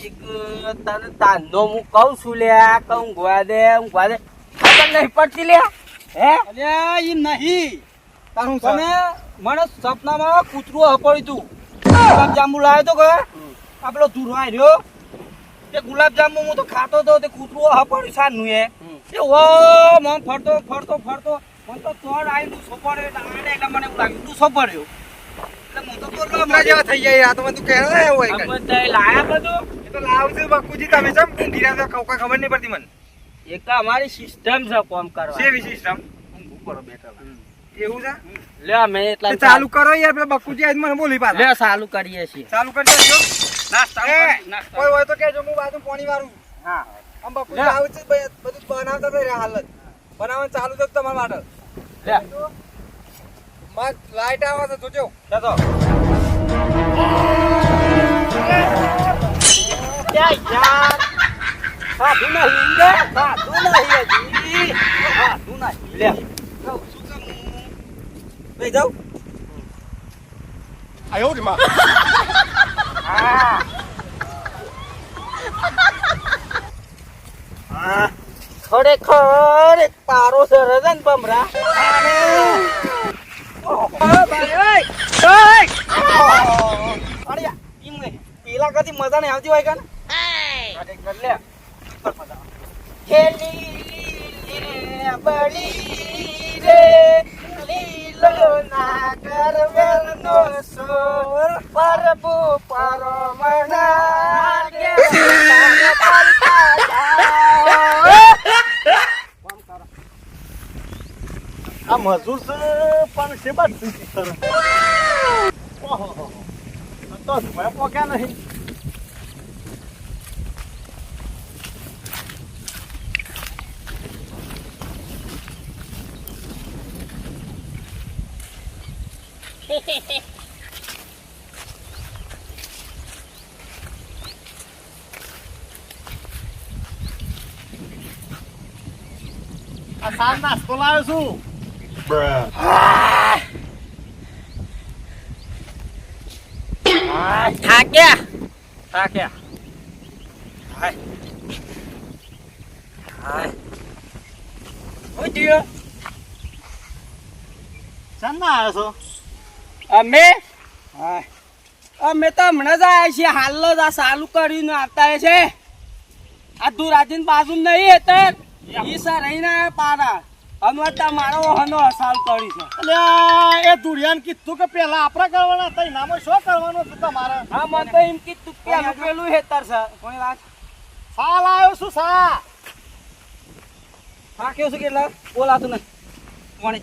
એક તને તાંધો હું કહું છું લે કહું ગોવા દે હું ઊંઘવા દે. ખબર નહીં પડતી લે હે? અલ્યા ઈ નહીં. તારું તમે મને સપનામાં કૂતરું હપડ્યું તું. ગુલાબ જાંબુ લાવ્યો તો કે આપડો ધૂરો આવ્યો તે ગુલાબ જાંબુ હું તો ખાતો તો તે કૂતરું હપડ્યું સાનું એ. એ ઓ મમ ફરતો ફરતો ફરતો. મને તો તોડ આવીને સોપડ્યો એટલે આને એટલે મને એવું લાગ્યું તું સોપડ્યો. એટલે હું તો બોલવા કૂતરા માંડ્યો. જેવા થઈ જાય આ તો મને તું કહે ને એવું હોય લાયા બધું? એ તો લાવજો બકુજી તમે રહ્યા છો? ખબર નહીં પડતી મને. એક તો અમારી સિસ્ટમ છે કોમ કરવા. સેવી સિસ્ટમ એવું છે? લે અમે એટલા ચાલુ કરો યાર પેલા બકુજી આજ મને બોલી પાછા. લે ચાલુ કરીએ છીએ. ચાલુ કરી દેજો. નાસ્તા કોઈ હોય. તો કેજો હું બાજુ પાણી વાળું. હા. આમ બકુજી આવું છે બધું બનાવતા રહ્યા હાલત. બનાવવાનું ચાલુ છે તમારા માટે. લે. માં લાઈટ આવે છે જોજો. જતો. યાર યાર? સાધુ નહીં લે. સાધુ નહીં હજી. સાધુ નહીં. લે. લઈ જાઉં હા હા. ખરેખર એક પારો છે રજન બમરા. પેલા કદી મજા નહીં આવતી હોય કે ને? અરે કર લે ખેલી લે બળી રે લીલો નાગર વેલનો સોર પરબુ પરમણા કે પાલતા જાઓ. આ મજૂર છે પણ છે બાદ કરે ઓહો તો ભય પોક્યા નહીં આ સાર નાસ્તો લાવ્યો છું થાક્યા થાક્યા હાય હાય હું થયું ના આવ્યો છો? અમે? હાય અમે તો હમણાં જ આવ્યા છીએ. હાલ જ આ ચાલુ કરીને આવતા છે. આ દુરાજીન બાજુ નહીં હતા ઈ સર રહીને પાડા અમે તમારો હનો હસાલ કરી છે. અલ્યા એ દુરિયાન કીધું કે પેલા આપણા કરવાના હતા શું કરવાનું હતું તમારે? હા મને તો એમ કીધું કે પેલું પેલું હેતર છે. વાત? સા લાવ્યો છું સા હા કેવું છે કેટલા બોલાતું કોણી?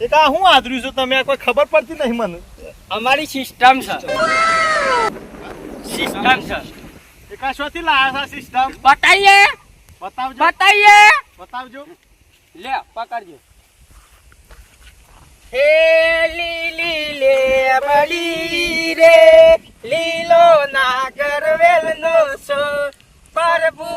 એ હું આદર્યું છું તમે કોઈ ખબર પડતી નહીં મને. અમારી સિસ્ટમ છે. સિસ્ટમ છે. એ કા શોથી લાયા છે સિસ્ટમ બતાઈએ બતાવજો. બતાઈએ બતાવજો. લે પકડજો. હે લીલી લે બળી રે. લીલો નાગર વેલ નો સો પરભુ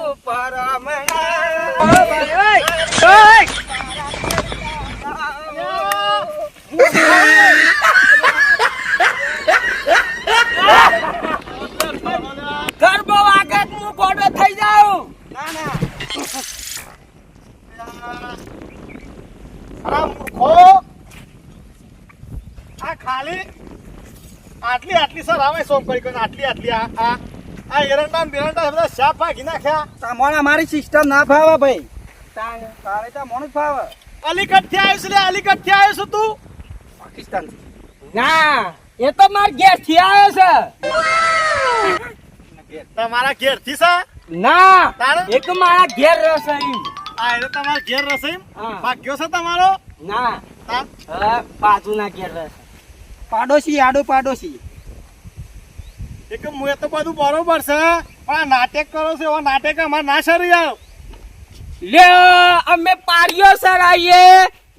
ગરબો વાગત હું ગોડો થઈ જાઉં. ના ના. આ મૂર્ખો! આ ખાલી આટલી આટલી સર આવે સોમ કરી કરીને આટલી આટલી આ આ આ એરંડા ને બેરંડા બધા શાપ ભાગી નાખ્યા. તમારે અમારી સિસ્ટમ ના ફાવે ભાઈ. તારે તો મોણું ફાવે. અલીગઢથી આવ્યો છે અલીગઢથી આવ્યો છું તું. પાકિસ્તાન ના એ તો માર ઘેરથી આવ્યો છે. તમારા ઘેરથી સા ના તારે? એક મારા ઘેર રહેશે ઈ. આ એટલે તમારા ઘેર રસોઈ ભાગ્યો છે તમારો? ના. બાજુના ઘેર પાડોશી આડો પાડોશી. એક તો બધું બરોબર છે પણ આ નાટક કરો છો એવા નાટક અમારે ના સર આવ. લે અમે પાડ્યો સર આઈએ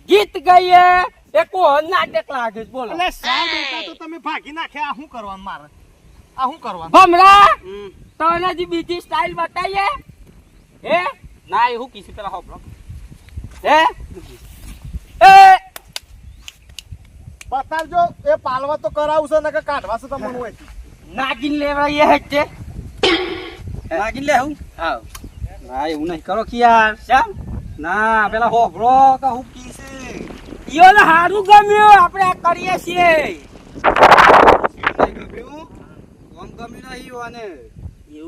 ગીત ગાઈએ. એ કોણ નાટક લાગે છે? બોલો. એટલે સા બેટા તો તમે ભાગી નાખ્યા આ શું કરવાનું મારે? આ શું કરવાનું? ભમરા તને બીજી સ્ટાઇલ બતાવીએ હે? ના એવું કીધું પેલા હોપડો હે એ બતાવજો એ પાલવા તો કરાવું છે ને કે કાઢવા છે તમને હોય નાગીન લેવાઈએ હચ્ચે નાગી લે હું? હા ના એવું નહીં કરો કે યાર શ્યામ? ના પેલા હોભરો કે હું કી છે? ઈયો ને હારું ગમ્યું આપણે આ કરીએ છીએ. ગમ્યું? ગમ્યું નહીં અને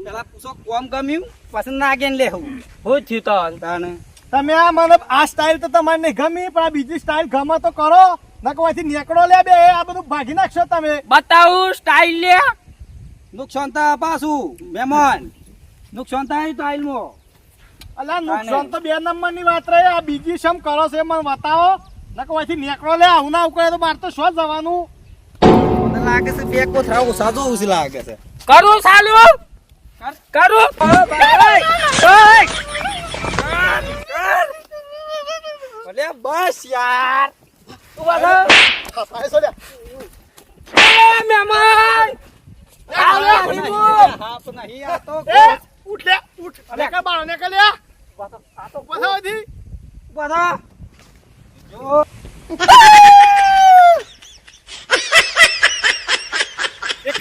પેલા પૂછો કોમ ગમ્યું? પછી નાગેન લે હું હું થયું તાને તમે આ મને આ સ્ટાઇલ તો તમારે નહીં ગમી પણ આ બીજી સ્ટાઇલ ગમે તો કરો. નકવાથી નીકળો લે બે આ બધું ભાગી નાખશો તમે. બતાવું સ્ટાઇલ લે. નુકસાન તા પાછું મહેમાન. નુકસાન થાય તો આઈલમાં અલા નુકસાન તો બે નંબરની વાત રહી આ બીજી શમ કરો છે મને બતાવો. નકવાથી નીકળો લે આવું ના કરે તો મારે તો શું જવાનું? મને લાગે છે બે કોથરા ઓછા જો ઉસી લાગે છે. કરું ચાલુ કરું? અલે બસ યાર. તું બધા ફસાય છો લે. એ મહેમાન તો આ તો. ઉઠ લે ઉઠ. અલે. કે બાળો ને કે લે બતાવથી બધા જો એક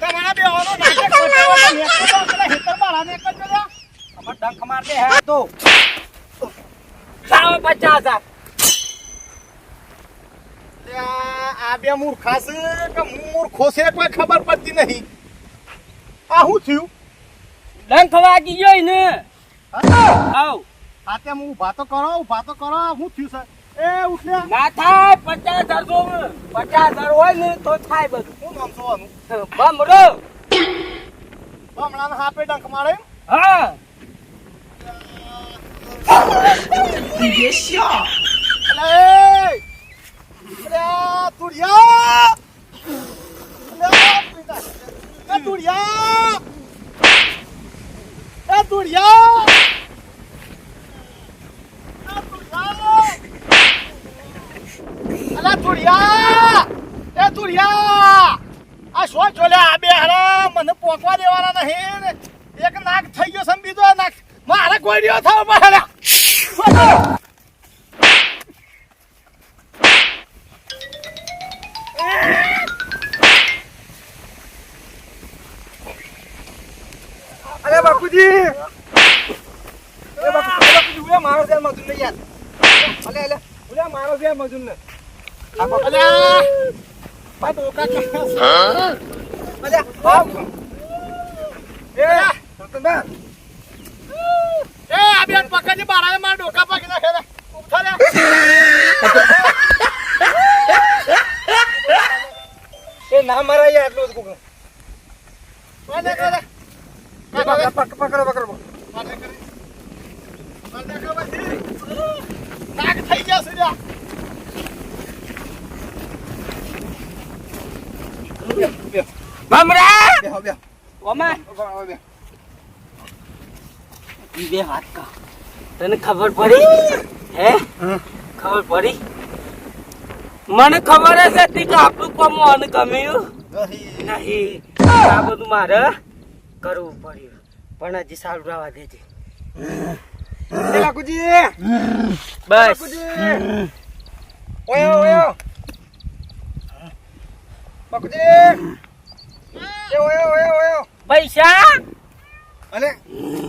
તમારા બે ઓનો નાટક બતાવો તો નીકળો તો પેલા હેતર બાળા ને કરજો લે. ડંખ માર દે હે તો. લાવો પચાસ હજાર. આ બે મૂર્ખા છે કે હું મૂર્ખો છે કોઈ ખબર પડતી નહીં. આ શું થયું? ડંખ વાગી ગયો ને આવ. આ તેમ ઊભા તો કરો ઊભા તો કરો શું થયું સર એ ઉઠ લે ના થાય પચાસ હજાર જો પચાસ હજાર હોય ને તો થાય બધું. શું નામ જોવાનું બમરો હમણાં હાપે ડંખ મારે હા. અલે અલે તુડિયા અલે પીતા એ તુડિયા એ તુડિયા એ તુડિયા અલા તુડિયા એ તુડિયા આ શું ચોલે આ બે હરા મને પોકવા દેવાના નહીં. એક નાક થઈ ગયો છે બીજો નાક મારે કોઈ રહ્યો થાવ મારે અરે બાપુજી. અરે બાપુજી ઉલે મારો છે મજૂર ને યાર. અલે અલે ઉલે મારો છે મજૂર ને અલ્યા ડોકા. એ રતનબા એ પકડની બારાએ મારા ડોકા પાકી નાખે રે. ઉઠા રે. એ ના મારા યાર એટલું જ માર દે, કરે. પકડો પકડો પકડો દે, કરે. દે, કરે પછી. નાક થઈ ગયા સુર્યા મમરા બે બેહો ઓમાં બે હાથ કા તને ખબર પડી? હે? ખબર પડી? મને ખબર જ હતી કે આપણું કોમ મને ગમ્યું નહીં. આ બધું મારે કરવું પડ્યું. પણ હજી સારું રહેવા દેજે. બસ. ઓયો ઓયો ઓયો ઓયો ઓયો. પૈસા? અલે.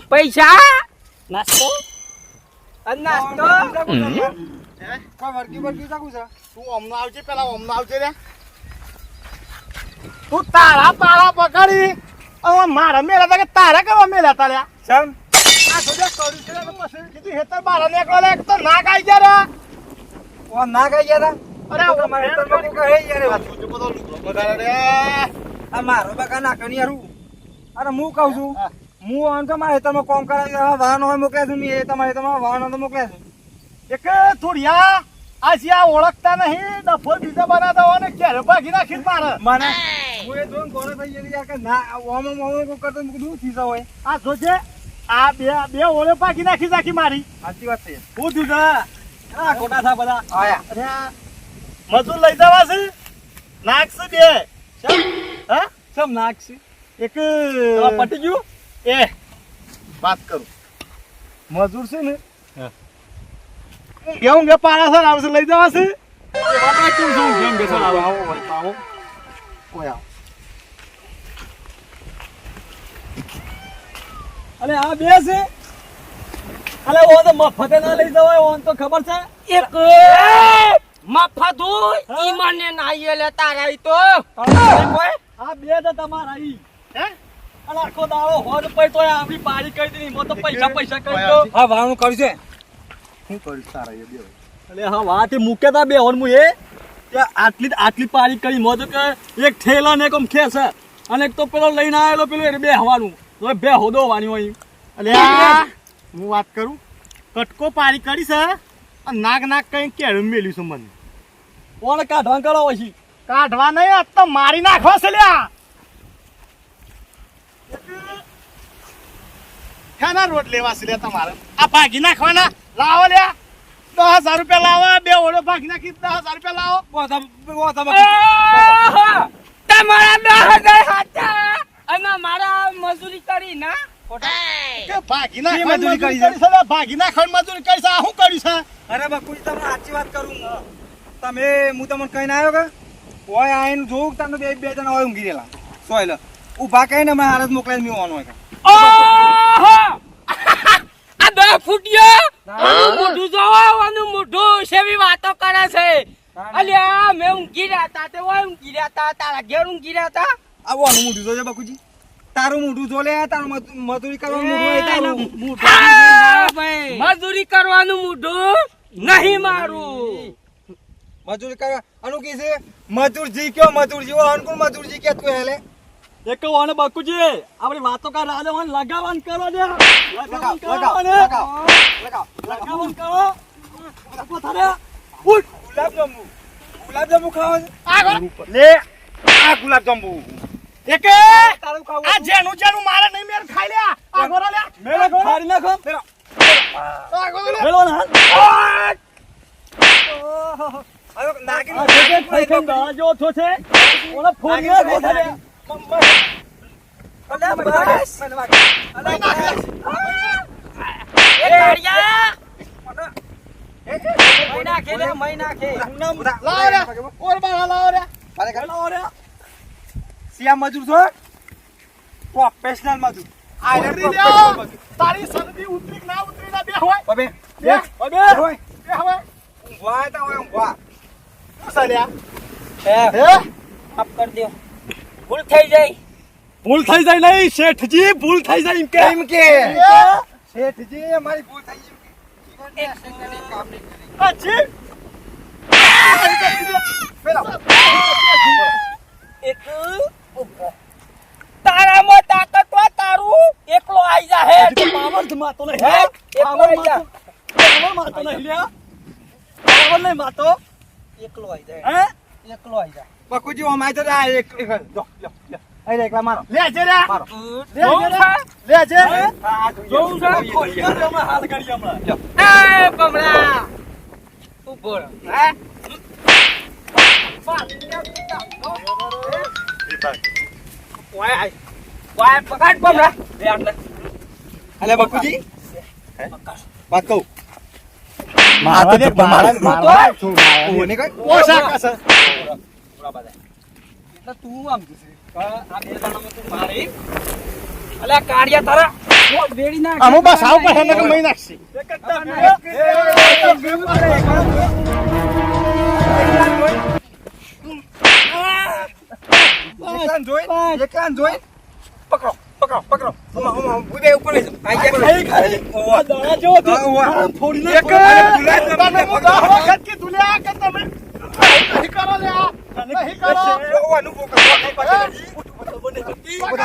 પૈસા? નાસ્તો? નાસ્તો? હે? કોઈ વર્ગી વર્ગી જાગું છે? તું ઓમનો આવજે પેલા ઓમનો આવજે રે. તું તારા પાળા પકડી. હવે મારા મેળા તા કે તારા કેવા મેલા તા લ્યા સમ આ સોજા કર્યું છે ને તો પછી કીધું હેતર બારા નીકળો લે એક તો નાક આઈ ગયા રે. ઓ ના ગયા અરે યાર બધો લુગડો બગાડે રે. આ મારો બગા ના કની હારું. અરે હું કહું છું હા. આમ તો મારે તમે કોમ કરાવી વાહન હોય મોકલે છું મેં એ તમારે તમારા વાહન તો મોકલે છું. એક થોડિયા આ જે આ ઓળખતા નહીં ડફો બીજા બનાવતા હોય ને ક્યારે ભાગી નાખી મારે. મને? હું એ જોઈને ગોળો થઈ ગયો યાર કે ના ઓમ ઓમ ઓમ કરતો મેં કીધું થીસા હોય. આ જોજે આ બે બે ઓળે પાકી નાખી નાખી મારી. સાચી વાત છે. હું થયું આ ખોટા થા બધા. આયા. મજૂર લઈ જવા છે? નાખશે બે. ચમ હા? ચમ નાખશે એક પટી ગયું? એ વાત કરું. મજૂર છે ને કેવું કે પાડા સર આવશે લઈ જવા છે. આવો આવો આવો ઓય આવો. અલે આ બે છે. અલે ઓ તો મફતે ના લઈ જવાય ઓન તો ખબર છે? એક મફત હોય ઈ મને નાઈએ લે તારા ઈ તો. આ બે તો તમારા ઈ. હે? અલે આખો દાડો હોદ પઈ તોય આપણી પાડી કરી દીધી. મો તો પૈસા પૈસા કરી દો. હા વાળું કર્યું છે. શું કર્યું? સારા એ બે હા વાતે મૂકે તા બે હોન એ આટલી આટલી પાડી કરી. મો તો કે એક ઠેલા ને એકમ ખેસ. અને એક તો પેલો લઈને આવેલો પેલો એ બે હવાનું તો બે હોદો વાની હોય. અલ્યા હું વાત કરું. કટકો પારી કરી છે. અને નાક નાક કઈ કેળું મેલ્યું છે મને. કોણ કાઢવા કરો પછી? કાઢવા નહીં આ તો મારી નાખવા છે લ્યા. શાના રોટ લેવા છે તમારે. આ ભાગી નાખવાના? લાવો લે દસ હજાર રૂપિયા લાવો. બે ઓળો ભાગી નાખી દસ હજાર રૂપિયા લાવો. તમારા દસ હજાર હાચા અને મારા મજૂરી કરી ના? ભાગી ના મજૂરી કરી છે? કરી છે લ્યા, ભાગી મજૂરી કરી છે. આ શું કર્યું છે? અરે બકુજી તમને સાચી વાત કરું. તમે હું તમને કહીને આવ્યો કે ઓય આઈને જોઉં કે તમે બે બે જણા હોય ઊંઘી રહેલા. સોયલ ઊભા કહીને હમણાં હારત મોકલાઈને મેં ઓન હોય! આ દસ ફૂટ્યો મોઢું જોવો મોઢું. સેવી વાતો કરે છે? અલ્યા મેં ઊંઘી રહ્યા તા તે ઓય ઊંઘી રહ્યા તા તારા ઘેર ઊંઘી રહ્યા તા આવું મોઢું જોજે તારું મોઢું જો લે તારું મજ- મજૂરી કરવાનું મોઢું હોય મજૂરી કરવાનું મોઢું નહીં મારું. મજૂરી કરવા આનું કી છે મજૂરજી કયો મજૂરજી ઓ અનુકૂળ મજૂરજી કે તું હેલે? એક વાને બાકુજી આપણી વાતો કા રાધે વાન લગાવન કરો દે લગાવન કરો લગાવ લગાવન કરો. ઊભો થારે ઉઠ. ગુલાબ જાંબુ ગુલાબ જાંબુ ખાવા છે? લે આ ગુલાબ જાંબુ એકે. તારું ખાવું આ જેનું જેનું મારે નહીં મેર ખાઈ લ્યા આ. ગોરા લ્યા મેલો ખારી નાખો. આ ગોરા લ્યા મેલો ના હવે નાખી આ જે જે ખાઈ ખાઈ દાડા થો છે. ઓલા ફોન ને નાખી. અલ્યા બસ અલ્યા બસ. એ કાળિયા એ, એ, મહી નાખે લે મહી નાખે ઉધા, લાવો લ્યા ઓર બાળા લાવો લ્યા મારે ઘરે મેલો રે સિયા મજૂર છો પ્રોફેશનલ મજૂર આ રે ઉતરી professional લ્યા મજૂર. તારી શરદી ઉતરી ના ઉતરી ના બે હોય બબે બે અબે હોય બે હોય ઊંઘવા તા હોય ઊંઘવા શું છે હે હે માફ કરી દો ભૂલ થઈ જાય. ભૂલ થઈ જાય નહીં શેઠજી ભૂલ થઈ જાય એમ કે. એમ કે. શેઠજી અમારી ભૂલ થઈ ગઈ. તારામાં તાકાત હોય તારું એકલો આઈ જા હે. પાવર જ માતો નહીં હે? એકલો આઈ જા. પાવર માતો નહીં લ્યા. પાવર નહીં માતો. એકલો આઈ જાય હે? એકલો આઈ જા. પકુજી અમાય તો આ એક એક જો લો લો અહીં એકલા મારો. લે જે લ્યા મારો. જોઉં છે? લે જે હા, આ જોઈએ. જોઉં છે? જોઈએ, જોઈએ. હમણાં હાલ કરી હમણાં. એ બમણા. ઊભો રહો હે? પકડ બમણા. બે આટલે. અલે બકુજી. વાત કહું? મારા દે, મારા- છું ઓને કઈ ઓછા કસે. એટલે તું આમ કીધું. આ બે જણામાં તું મારી તારા વેડી બસ આવું પડે એટલે કે મહી નાખશે એક જ તારે. જોઈ એકલાને જોઈ પકડો પકડો પકડો. ઓમાં ઓમાં ઉદે ઉપર લઈ જાઓ. ખાઈ ખાઈ. આ દાણા ગુલાબ જાંબુ તમે હું વખત કીધું લ્યા કે તમે? નહીં કરો નહીં કરો. આનું પકડો. નહીં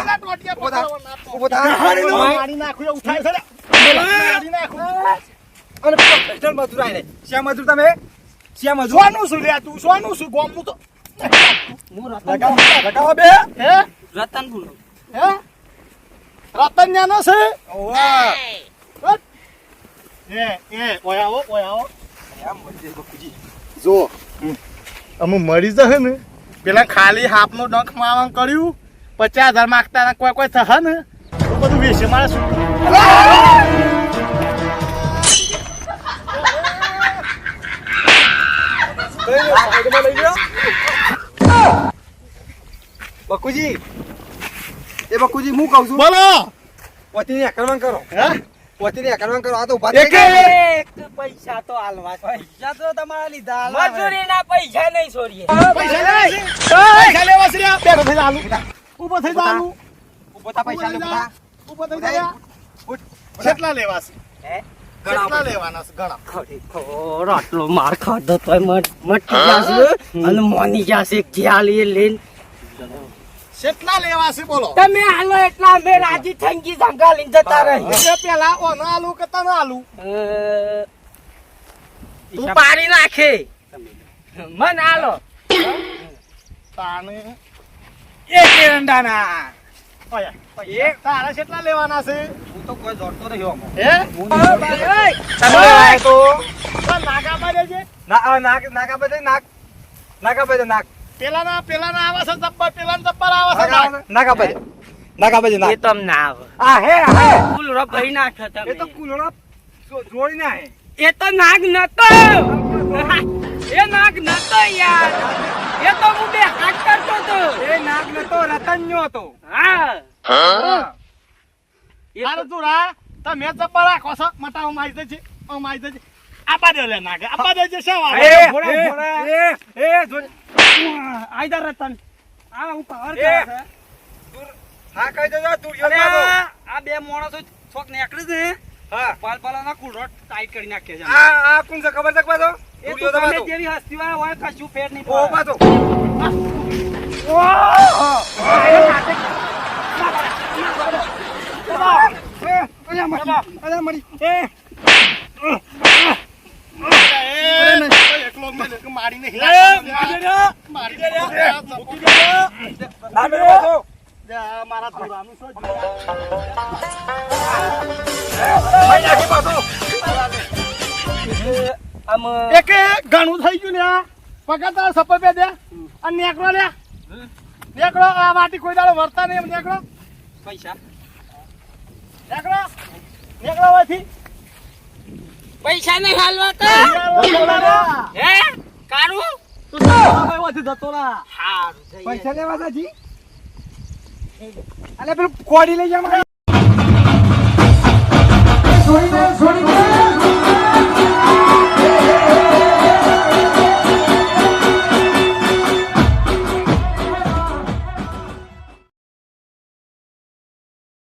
ગોમનું તો? હું? રતન ન્યાનો છે? ઓવા. બસ. એ એ ઓય આવો ઓય આવો મળી જો અમે મરી જશે ને પેલા ખાલી હાફનો ડંખ મારવાનું કર્યું પચાસ હજાર માગતા કોઈ કોઈ થશે ને તો બધું વેચે મારે શું? બકુજી એ બકુજી હું કહું છું. બોલો! પોતીની આક્રમણ કરો. હે? પોતીની આક્રમણ કરો. આ તો ઊભા એકે! એક પૈસા તો આલવા. પૈસા તો તમારા લીધા હવે. મજૂરીના પૈસા નહીં છોરીએ પૈસા લે પૈસા લેવા રે. બેઠો થઈ જાલું ઊભો થઈ જાલું ઊભો થા, પૈસા લે, ઊભો થઈ જા કેટલા લેવા છે? હે? લેવાના છે? ઘણા ખરેખર આટલો માર ખાધો તોય મટ- મટી જશે અને મોની જશે ખ્યાલ એ લઈને. કેટલા લેવા છે બોલો? તમે હાલો એટલા અમે રાજી થઈ ગઈ ધંગા લઈને જતા રહી એટલે પેલા ઓનો આલુ કે તને આલુ? તું પાણી નાખે મન હાલો. તાને એક એરંડાના. તારા કેટલા લેવાના છે? હું તો કોઈ દોડતો રહ્યો. હે? તમે લાય તો. તો નાગા પાડે છે ના, પેલાના પેલાના આવે છે જબ્બર પેલાના જબ્બર આવે છે નાક નાક એ તમ ના આવે આ હે આ હે. ફૂલ રભાઈ નાખે એ તો તમે કુલડા જો- જોડીને હે. એ તો નાગ નતો. એ નાગ નતો યાર. એ તો હું બે હાથ કરતો તો એ નાગ નતો રતન્યો હતો. હા. એ તો તું રા તમે જબ્બર રાખો છો. મટાવ માઈ દેજે ઓ માઈ દે છે લે નાગે. આપા દે છે એ, વાળો એ, એ, એ, રતન આ હું પાવર એ, તું- હા કહી દેજો તું યો આ બે માણસો છોક નીકળે છે. હા. પાલ પાલાના કુલરોટ ટાઈટ કરી નાખે છે. આ આ છે ખબર છે પાછો? એ તું તો યો તો ગમે પાછો. તેવી હસ્તી વાળા હોય કશું ફેર નહીં ઓ પડે. પાછો. મરી, મરી. એ, મારી નહીં. મારી દે ના મેરો પાછો. મારા ધોરાનું શું. આમ એક ઘણું થઈ ગયું ને આ. પગાર તારા સપર બે દે. અને નેકડો લે નેકડો આ વાટી કોઈ દાડો વર્તા નહીં. નેકડો પૈસા? નેકડો નેકડો હોયથી પૈસા નહીં હાલવા તો? હે? કારું? તું ભાઈ જતો રહા હારું. પૈસા લેવા તા જી. અલે પેલું કોડી લઈ જા મને. છોડી દે છોડી દે